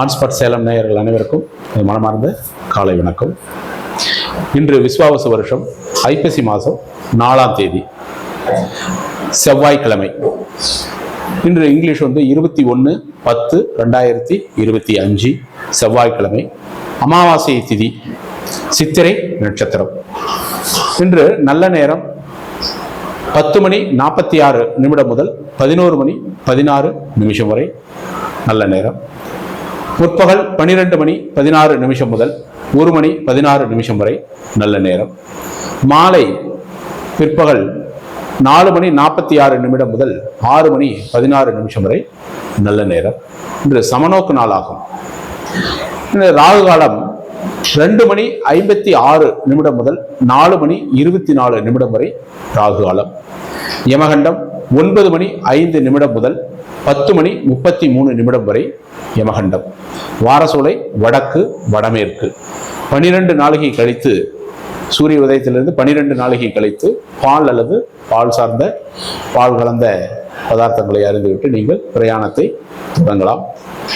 ஆன்ஸ்பாட் சேலம் நேயர்கள் அனைவருக்கும் மனமார்ந்த காலை வணக்கம். இன்று விஸ்வாவச வருஷம் ஐப்பசி மாதம் நாலாம் தேதி செவ்வாய்க்கிழமை. இன்று இங்கிலீஷ் வந்து இருபத்தி ஒன்று பத்து ரெண்டாயிரத்தி இருபத்தி அஞ்சு செவ்வாய்க்கிழமை அமாவாசை திதி சித்திரை நட்சத்திரம். இன்று நல்ல நேரம் பத்து மணி நாற்பத்தி ஆறு நிமிடம் முதல் பதினோரு மணி பதினாறு நிமிஷம் வரை நல்ல நேரம். முற்பகல் பனிரெண்டு மணி பதினாறு நிமிஷம் முதல் ஒரு மணி பதினாறு நிமிஷம் வரை நல்ல நேரம். மாலை பிற்பகல் நாலு மணி நாற்பத்தி ஆறு நிமிடம் முதல் ஆறு மணி பதினாறு நிமிஷம் வரை நல்ல நேரம். இன்று சமநோக்கு நாளாகும். இந்த ராகு காலம் ரெண்டு மணி ஐம்பத்தி ஆறு நிமிடம் முதல் நாலு மணி இருபத்தி நாலு நிமிடம் வரை ராகு காலம். யமகண்டம் ஒன்பது மணி ஐந்து நிமிடம் முதல் பத்து மணி முப்பத்தி மூணு நிமிடம் வரை யமகண்டம். வாரசோலை வடக்கு வடமேற்கு. பனிரெண்டு நாளிகை கழித்து சூரிய உதயத்திலிருந்து பனிரெண்டு நாளிகை கழித்து பால் அல்லது பால் சார்ந்த பால் கலந்த பதார்த்தங்களை அறிந்துவிட்டு நீங்கள் பிரயாணத்தை தொடங்கலாம்.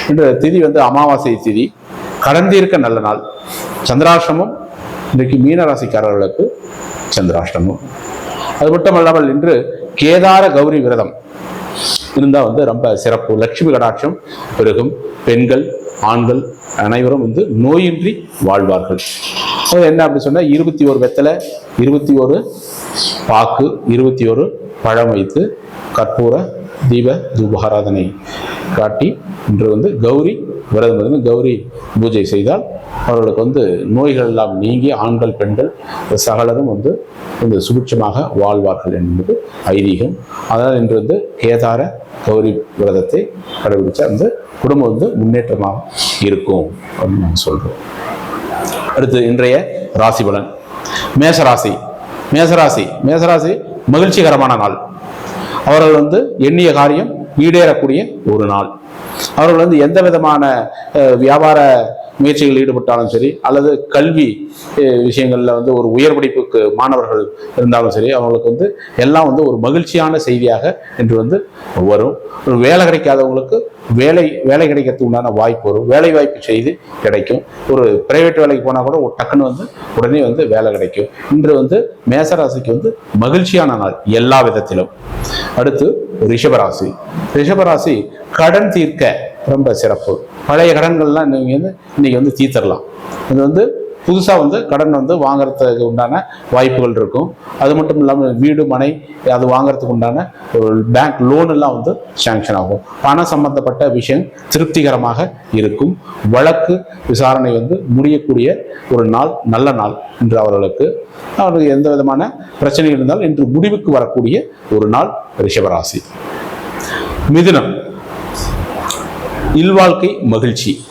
இன்று திதி வந்து அமாவாசை திதி. கடந்தீர்க்க நல்ல நாள். சந்திராஷ்டமம் இன்றைக்கு மீனராசிக்காரர்களுக்கு சந்திராஷ்டமம். அது மட்டுமல்லாமல் இன்று கேதார கௌரி விரதம். இருந்தால் வந்து ரொம்ப சிறப்பு. லட்சுமி கடாட்சம் பெருகும். பெண்கள் ஆண்கள் அனைவரும் வந்து நோயின்றி வாழ்வார்கள். அது என்ன அப்படி சொன்னால் இருபத்தி ஒரு வெத்தலை இருபத்தி ஒரு பாக்கு இருபத்தி ஒரு பழம் வைத்து கற்பூர தீப தூபாராதனை காட்டி இன்று வந்து கௌரி விரதம் இருந்து கௌரி பூஜை செய்தால் அவர்களுக்கு வந்து நோய்கள் எல்லாம் நீங்கி ஆண்கள் பெண்கள் சகலரும் வந்து இந்த சுபிட்சமாக வாழ்வார்கள் என்பது ஐதீகம். அதனால் இன்று வந்து கேதார கௌரி விரதத்தை கடைபிடிச்சா வந்து குடும்பம் வந்து முன்னேற்றமாக இருக்கும் அப்படின்னு நாங்கள் சொல்கிறோம் அடுத்து இன்றைய ராசி பலன். மேசராசி மேசராசி மேசராசி மகிழ்ச்சிகரமான நாள். அவர்கள் வந்து எண்ணிய காரியம் ஈடேறக்கூடிய ஒரு நாள். அவர்கள் வந்து எந்த விதமான வியாபார முயற்சிகளில் ஈடுபட்டாலும் சரி அல்லது கல்வி விஷயங்களில் வந்து ஒரு உயர் படிப்புக்கு மாணவர்கள் இருந்தாலும் சரி அவங்களுக்கு வந்து எல்லாம் வந்து ஒரு மகிழ்ச்சியான செய்தியாக இன்று வந்து வரும். ஒரு வேலை கிடைக்காதவங்களுக்கு வேலை வேலை கிடைக்கிறதுக்கு உண்டான வாய்ப்பு வரும். வேலை வாய்ப்பு செய்து கிடைக்கும். ஒரு பிரைவேட் வேலைக்கு போனால் கூட ஒரு டக்குன்னு வந்து உடனே வந்து வேலை கிடைக்கும். இன்று வந்து மேசராசிக்கு வந்து மகிழ்ச்சியான நாள் எல்லா விதத்திலும். அடுத்து ரிஷபராசி. ரிஷபராசி கடன் தீர்க்க ரொம்ப சிறப்பு. பழைய கடன்கள்லாம் நீங்கள் வந்து இன்றைக்கி வந்து தீர்த்தரலாம் இது வந்து புதுசாக வந்து கடன் வந்து வாங்குறதுக்கு உண்டான வாய்ப்புகள் இருக்கும். அது மட்டும் இல்லாமல் வீடு மனை அது வாங்குறதுக்கு உண்டான ஒரு பேங்க் லோன் எல்லாம் வந்து சேங்ஷன் ஆகும். பணம் சம்பந்தப்பட்ட விஷயம் திருப்திகரமாக இருக்கும். வழக்கு விசாரணை வந்து முடியக்கூடிய ஒரு நாள் நல்ல நாள் இன்று அவர்களுக்கு. அவர்களுக்கு எந்த விதமான பிரச்சனைகள் இருந்தாலும் இன்று முடிவுக்கு வரக்கூடிய ஒரு நாள் ரிஷபராசி. மிதுனம். இல்வாழ்க்கை மகிழ்ச்சி.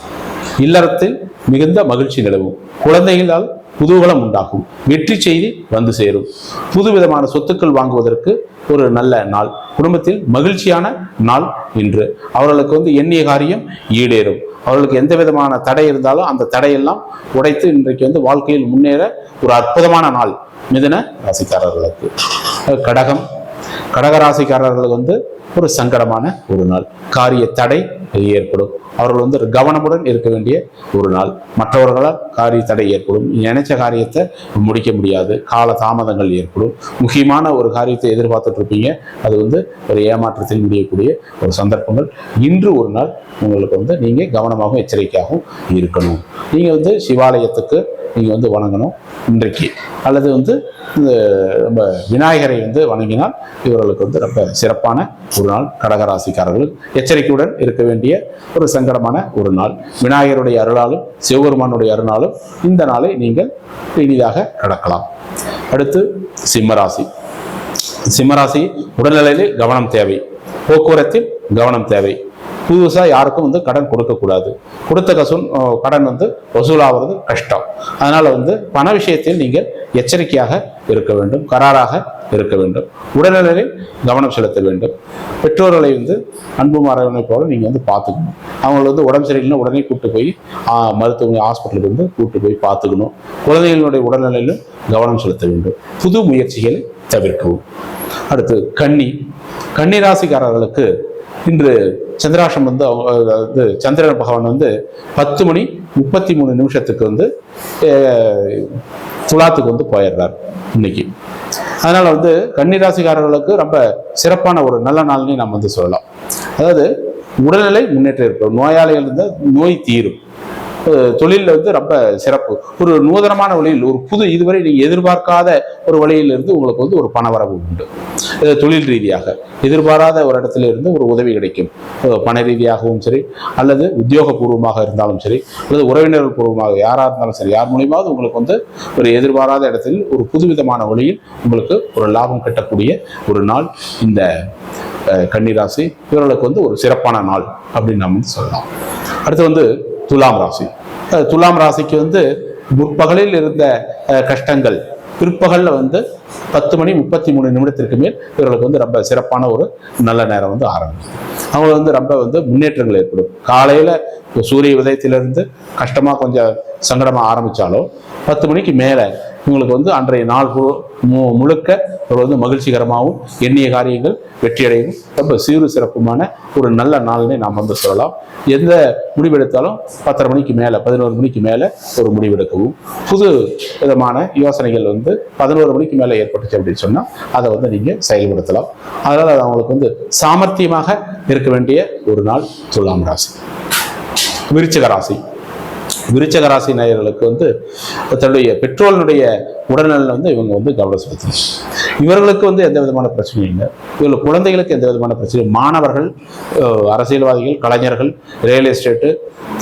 இல்லறத்தில் மிகுந்த மகிழ்ச்சி நிலவும். குழந்தைகளால் குதூகலம் உண்டாகும். வெற்றி செய்தி வந்து சேரும். புதுவிதமான சொத்துக்கள் வாங்குவதற்கு ஒரு நல்ல நாள். குடும்பத்தில் மகிழ்ச்சியான நாள் இன்று. அவர்களுக்கு வந்து எண்ணிய காரியம் ஈடேறும். அவர்களுக்கு எந்த விதமான தடை இருந்தாலும் அந்த தடையெல்லாம் உடைத்து இன்றைக்கு வந்து வாழ்க்கையில் முன்னேற ஒரு அற்புதமான நாள். மிதன ராசிக்காரர்களுக்கு. கடகம். கடக ராசிக்காரர்களுக்கு வந்து ஒரு சங்கடமான ஒரு நாள். காரிய தடை ஏற்படும். அவர்கள் வந்து கவனமுடன் இருக்க வேண்டிய ஒரு நாள். மற்றவர்களால் காரிய தடை ஏற்படும். நினைச்ச காரியத்தை முடிக்க முடியாது. கால தாமதங்கள் ஏற்படும். முக்கியமான ஒரு காரியத்தை எதிர்பார்த்துட்டு இருப்பீங்க. அது வந்து ஒரு ஏமாற்றத்தில் முடியக்கூடிய ஒரு சந்தர்ப்பங்கள். இன்று ஒரு நாள் உங்களுக்கு வந்து நீங்கள் கவனமாகவும் எச்சரிக்கையாகவும் இருக்கணும். நீங்கள் வந்து சிவாலயத்துக்கு நீங்கள் வந்து வணங்கணும் இன்றைக்கு. அல்லது வந்து இந்த நம்ம விநாயகரை வந்து வணங்கினால் இவர்களுக்கு வந்து ரொம்ப சிறப்பான ஒரு நாள். கடகராசிக்காரர்கள் எச்சரிக்கையுடன் இருக்க வேண்டிய ஒரு சங்கடமான ஒரு நாள். விநாயகருடைய அருளாலும் சிவபெருமானுடைய அருளாலும் இந்த நாளை நீங்கள் இனிதாக கடக்கலாம். அடுத்து சிம்மராசி. சிம்மராசி உடல்நிலையில் கவனம் தேவை. போக்குவரத்தில் கவனம் தேவை. புதுசாக யாருக்கும் வந்து கடன் கொடுக்கக்கூடாது கொடுத்த கசூல் கடன் வந்து வசூலாகிறது கஷ்டம். அதனால் வந்து பண விஷயத்தில் நீங்கள் எச்சரிக்கையாக இருக்க வேண்டும் கராராக இருக்க வேண்டும். உடல்நிலையில் கவனம் செலுத்த வேண்டும். பெற்றோர்களை வந்து அன்பு மரவனை போல நீங்கள் வந்து பார்த்துக்கணும். அவங்களை வந்து உடம்பு சரியில்லைன்னா உடனே கூட்டு போய் மருத்துவ ஹாஸ்பிட்டலுக்கு வந்து கூட்டு போய் பார்த்துக்கணும். குழந்தைகளுடைய உடல்நிலையிலும் கவனம் செலுத்த வேண்டும். புது முயற்சிகளை தவிர்க்கவும். அடுத்து கன்னி. கன்னி ராசிக்காரர்களுக்கு இன்று சந்திராஷம் வந்து அவங்க வந்து சந்திரன் பகவான் வந்து பத்து மணி முப்பத்தி மூணு நிமிஷத்துக்கு வந்து துலாத்துக்கு வந்து போயிடுறார் இன்னைக்கு. அதனால வந்து கன்னிராசிக்காரர்களுக்கு ரொம்ப சிறப்பான ஒரு நல்ல நாள்னு நம்ம வந்து சொல்லலாம். அதாவது உடல்நிலை முன்னேற்றம் இருக்கும் நோயாளிகள் இருந்தால் நோய் தீரும். தொழிலில் வந்து ரொம்ப சிறப்பு. ஒரு நூதனமான வழியில் ஒரு புது இதுவரை நீங்கள் எதிர்பார்க்காத ஒரு வழியிலிருந்து உங்களுக்கு வந்து ஒரு பணவரவு உண்டு. தொழில் ரீதியாக. எதிர்பாராத ஒரு இடத்துல இருந்து ஒரு உதவி கிடைக்கும். பண ரீதியாகவும் சரி அல்லது உத்தியோகபூர்வமாக இருந்தாலும் சரி அல்லது உறவினர்கள் பூர்வமாக யாராக இருந்தாலும் சரி யார் மூலியமாவது உங்களுக்கு வந்து ஒரு எதிர்பாராத இடத்தில் ஒரு புதுவிதமான வழியில் உங்களுக்கு ஒரு லாபம் கட்டக்கூடிய ஒரு நாள் இந்த கன்னிராசி. இவர்களுக்கு வந்து ஒரு சிறப்பான நாள் அப்படின்னு நம்ம வந்து சொல்லலாம். அடுத்து வந்து துலாம் ராசி. துலாம் ராசிக்கு வந்து முற்பகலில் இருந்த கஷ்டங்கள் பிற்பகலில் வந்து பத்து மணி முப்பத்தி மூணு நிமிடத்திற்கு மேல் இவர்களுக்கு வந்து ரொம்ப சிறப்பான ஒரு நல்ல நேரம் வந்து ஆரம்பிக்கும் அவங்க வந்து ரொம்ப வந்து முன்னேற்றங்கள் ஏற்படும். காலையில் சூரிய உதயத்திலிருந்து கஷ்டமாக கொஞ்சம் சங்கடமாக ஆரம்பித்தாலோ பத்து மணிக்கு மேலே இவங்களுக்கு வந்து அன்றைய நாள் மு- மு- முழுக்க ஒரு வந்து மகிழ்ச்சிகரமாகவும் எண்ணிய காரியங்கள் வெற்றியடையும் ரொம்ப சீரு சிறப்புமான ஒரு நல்ல நாள்னே நாம் வந்து சொல்லலாம். எந்த முடிவெடுத்தாலும் பத்தரை மணிக்கு மேலே பதினோரு மணிக்கு மேலே ஒரு முடிவெடுக்கவும். புது விதமான யோசனைகள் வந்து பதினோரு மணிக்கு மேலே ஏற்பட்டுச்சு அப்படின்னு சொன்னால் அதை வந்து நீங்கள் செயல்படுத்தலாம். அதனால் அது அவங்களுக்கு வந்து சாமர்த்தியமாக இருக்க வேண்டிய ஒரு நாள் துலாம் ராசி. விருச்சிக ராசி. விருச்சக ராசி நேயர்களுக்கு வந்து தன்னுடைய பெற்றோர்களுடைய உடல்நலன் வந்து இவங்க வந்து கவனம் செலுத்தணும். இவர்களுக்கு வந்து எந்த விதமான பிரச்சனையும் இல்லை. இவர்கள் குழந்தைகளுக்கு எந்த விதமான பிரச்சனையும் மாணவர்கள் அரசியல்வாதிகள் கலைஞர்கள் ரியல் எஸ்டேட்டு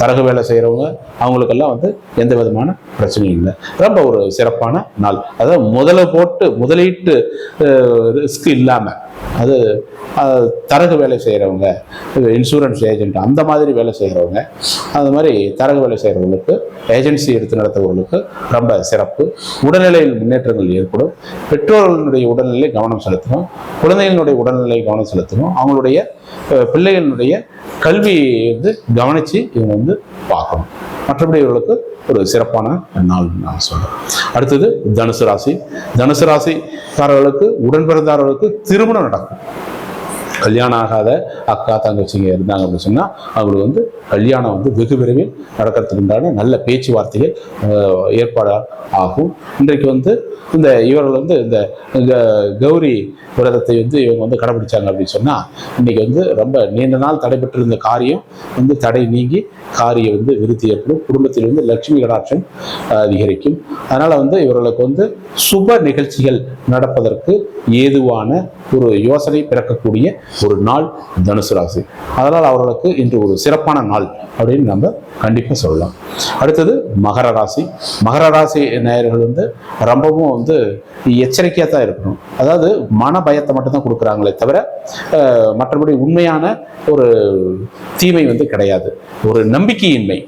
தரகு வேலை செய்கிறவங்க அவங்களுக்கெல்லாம் வந்து எந்த விதமான பிரச்சனையும் இல்லை. ரொம்ப ஒரு சிறப்பான நாள். அதாவது முதல போட்டு முதலீட்டு ரிஸ்க் இல்லாமல் அது தரகு வேலை செய்கிறவங்க இன்சூரன்ஸ் ஏஜென்ட் அந்த மாதிரி வேலை செய்கிறவங்க அந்த மாதிரி தரகு வேலை செய்கிறவங்களுக்கு ஏஜென்சி எடுத்து நடத்துகிறவங்களுக்கு ரொம்ப சிறப்பு. உடல்நிலை உடல்நிலையில் முன்னேற்றங்கள் ஏற்படும். பெற்றோர்களுடைய உடல்நிலை கவனம் செலுத்தணும். குழந்தைகளுடைய உடல்நிலை கவனம் செலுத்தணும். அவங்களுடைய பிள்ளைகளுடைய கல்வியை வந்து கவனித்து இவங்க வந்து பார்க்கணும். மற்றபடி இவர்களுக்கு ஒரு சிறப்பான நாள் நான் சொல்றேன். அடுத்தது தனுசு ராசி. தனுசு ராசிக்காரர்களுக்கு உடன் பிறந்தார்களுக்கு திருமணம் நடக்கும். கல்யாணம் ஆகாத அக்கா தங்கச்சிங்க இருந்தாங்க அப்படின்னு சொன்னால் அவங்களுக்கு வந்து கல்யாணம் வந்து வெகு விரைவில் நடக்கிறதுக்குண்டான நல்ல பேச்சுவார்த்தைகள் ஏற்பாடாக ஆகும் இன்றைக்கு வந்து இந்த இவர்கள் வந்து இந்த கௌரி விரதத்தை வந்து இவங்க வந்து கடைபிடிச்சாங்க அப்படின்னு சொன்னால் இன்றைக்கி வந்து ரொம்ப நீண்ட நாள் தடைபெற்றிருந்த காரியம் வந்து தடை நீங்கி காரியம் வந்து விருத்தி ஏற்படும். குடும்பத்தில் வந்து லட்சுமி கடாட்சம் அதிகரிக்கும். அதனால் வந்து இவர்களுக்கு வந்து சுப நிகழ்ச்சிகள் நடப்பதற்கு ஏதுவான ஒரு யோசனை பிறக்கக்கூடிய ஒரு நாள் தனுசு ராசி. அதனால் அவர்களுக்கு இன்று ஒரு சிறப்பான நாள் அப்படின்னு நம்ம கண்டிப்பாக சொல்லலாம். அடுத்தது மகர ராசி. மகர ராசி நேயர்கள் வந்து ரொம்பவும் வந்து எச்சரிக்கையாக தான் இருக்கணும். அதாவது மன பயத்தை மட்டும்தான் கொடுக்குறாங்களே தவிர மற்றபடி உண்மையான ஒரு தீமை வந்து கிடையாது. ஒரு நம்பிக்கையின்மை.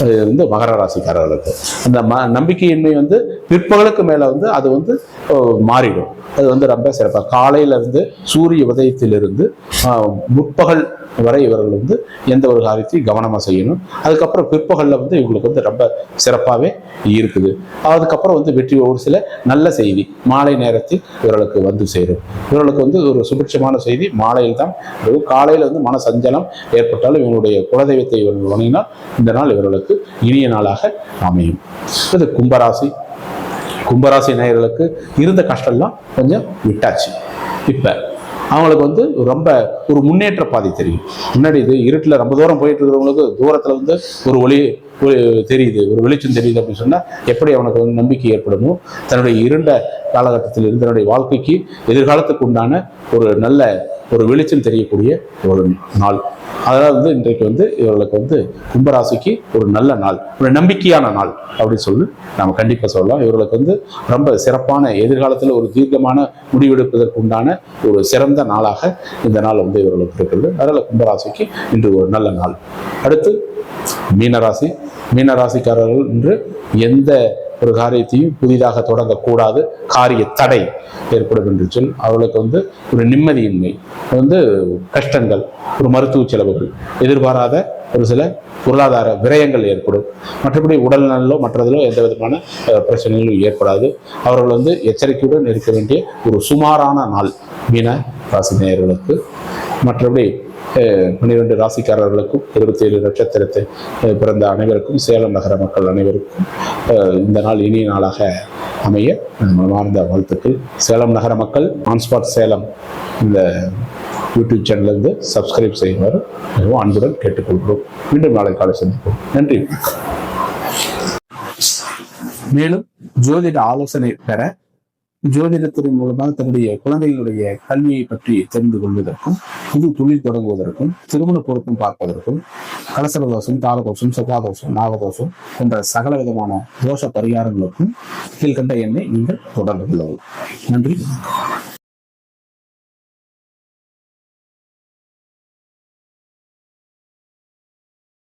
அது வந்து மகர ராசிக்காரர்களுக்கு. அந்த ம நம்பிக்கையின்மை வந்து பிற்பகலுக்கு மேலே வந்து அது வந்து மாறிடும். அது வந்து ரொம்ப சிறப்பாக காலையிலிருந்து சூரிய உதயத்திலிருந்து முற்பகல் வரை இவர்கள் வந்து எந்த ஒரு காரியத்தையும் கவனமாக செய்யணும். அதுக்கப்புறம் பிற்பகலில் வந்து இவங்களுக்கு வந்து ரொம்ப சிறப்பாகவே இருக்குது. அதுக்கப்புறம் வந்து வெற்றி ஒரு சில நல்ல செய்தி மாலை நேரத்தில் இவர்களுக்கு வந்து சேரும். இவர்களுக்கு வந்து ஒரு சுபிட்சமான செய்தி மாலையில் தான் காலையில் வந்து மன சஞ்சலம் ஏற்பட்டாலும் இவங்களுடைய குலதெய்வத்தை இவர்கள் வணங்கினால் இந்த நாள் இவர்களுக்கு இனிய நாளாக அமையும். இது கும்பராசி. கும்பராசி நேயர்களுக்கு இருந்த கஷ்டம்லாம் கொஞ்சம் விட்டாச்சு. இப்போ அவங்களுக்கு வந்து ரொம்ப ஒரு முன்னேற்ற பாதை தெரியும். முன்னாடி இது இருட்டில் ரொம்ப தூரம் போயிட்டு இருக்கிறவங்களுக்கு தூரத்தில் வந்து ஒரு ஒளி தெரியுது ஒரு வெளிச்சம் தெரியுது அப்படின்னு சொன்னால் எப்படி அவனுக்கு வந்து நம்பிக்கை ஏற்படுமோ தன்னுடைய இருண்ட காலகட்டத்தில் இருந்து தன்னுடைய வாழ்க்கைக்கு எதிர்காலத்துக்கு உண்டான ஒரு நல்ல ஒரு வெளிச்சம் தெரியக்கூடிய ஒரு நாள். அதனால் வந்து இன்றைக்கு வந்து இவர்களுக்கு வந்து கும்பராசிக்கு ஒரு நல்ல நாள் ஒரு நம்பிக்கையான நாள் அப்படின்னு சொல்லி நாம் கண்டிப்பாக சொல்லலாம். இவர்களுக்கு வந்து ரொம்ப சிறப்பான எதிர்காலத்தில் ஒரு தீர்க்கமான முடிவெடுப்பதற்கு உண்டான ஒரு சிறந்த நாளாக இந்த நாள் வந்து இவர்களுக்கு இருக்கிறது. அதனால் கும்பராசிக்கு இன்று ஒரு நல்ல நாள். அடுத்து மீனராசி மீனராசிக்காரர்கள் என்று எந்த ஒரு காரியத்தையும் புதிதாக தொடங்கக்கூடாது. காரிய தடை ஏற்படும் என்று சொல் அவர்களுக்கு வந்து ஒரு நிம்மதியின்மை வந்து கஷ்டங்கள் ஒரு மருத்துவ செலவுகள் எதிர்பாராத ஒரு சில பொருளாதார விரயங்கள் ஏற்படும். மற்றபடி உடல் நலோ மற்றதிலோ எந்த விதமான பிரச்சனைகளும் ஏற்படாது. அவர்கள் வந்து எச்சரிக்கையுடன் இருக்க வேண்டிய ஒரு சுமாரான நாள் மீன ராசி நேயர்களுக்கு. மற்றபடி பன்னிரெண்டு ராசிக்காரர்களுக்கும் இருபத்தி ஏழு நட்சத்திரத்தை பிறந்த அனைவருக்கும் சேலம் நகர மக்கள் அனைவருக்கும் அஹ், இந்த நாள் இனிய நாளாக அமைய எனது மனமார்ந்த வாழ்த்துக்கள். சேலம் நகர மக்கள் ஆன்ஸ்பாட் சேலம் இந்த யூடியூப் சேனலிருந்து சப்ஸ்கிரைப் செய்யுமாறு மிகவும் அன்புடன் கேட்டுக்கொள்கிறோம். மீண்டும் நாளை காலை சந்திப்போம். நன்றி. மேலும் ஜோதிட ஆலோசனை பெற ஜோதிடத்தின் மூலமாக தன்னுடைய குழந்தைகளுடைய கல்வியை பற்றி தெரிந்து கொள்வதற்கும் புது தொழில் தொடங்குவதற்கும் திருமண பொருத்தம் பார்ப்பதற்கும் கலசர தோஷம் தாரதோஷம் செவ்வாதோஷம் நாகதோஷம் போன்ற சகல விதமான தோஷ பரிகாரங்களுக்கும் கீழ்கண்ட எண்ணை நீங்கள் தொடர்பு கொள்ளவும். நன்றி.